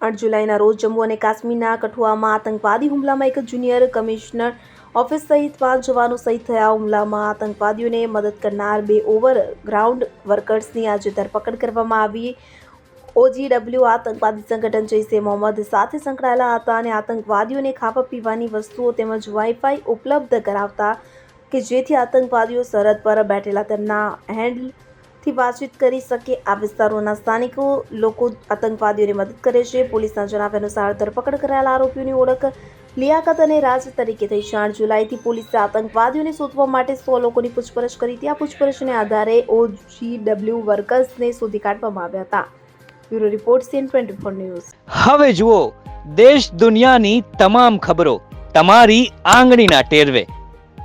આઠ જુલાઈના રોજ જમ્મુ અને કાશ્મીરના કઠુઆમાં આતંકવાદી હુમલામાં એક જુનિયર કમિશનર ઓફિસ સહિત પાંચ જવાનો સહિત થયા હુમલામાં આતંકવાદીઓને મદદ કરનાર બે ઓવર ગ્રાઉન્ડ વર્કર્સની આજે ધરપકડ કરવામાં આવી. ઓજીડબ્લ્યુ આતંકવાદી સંગઠન જૈશે મોહમ્મદ સાથે સંકળાયેલા હતા અને આતંકવાદીઓને ખાવા પીવાની વસ્તુઓ તેમજ વાઈફાઈ ઉપલબ્ધ કરાવતા કે જેથી આતંકવાદીઓ સરહદ પર બેઠેલા તેમના હેન્ડલથી વાતચીત કરી શકે આ વિસ્તારોના સ્થાનિકો લોકો આતંકવાદીઓને મદદ કરે છે. પોલીસના જણાવ્યા અનુસાર ધરપકડ કરાયેલા આરોપીઓની ઓળખ લિયાકત અને રાજ તરીકે થઈ. ચાર જુલાઈથી પોલીસે આતંકવાદીઓને શોધવા માટે સો લોકોની પૂછપરછ કરી. હતી આ પૂછપરછને આધારે ઓજીડબ્લ્યુ વર્કર્સને શોધી કાઢવામાં આવ્યા હતા. Bureau report CN twenty four news. હવે જુઓ, દેશ દુનિયાની તમામ ખબરો તમારી આંગળીના ટેરવે.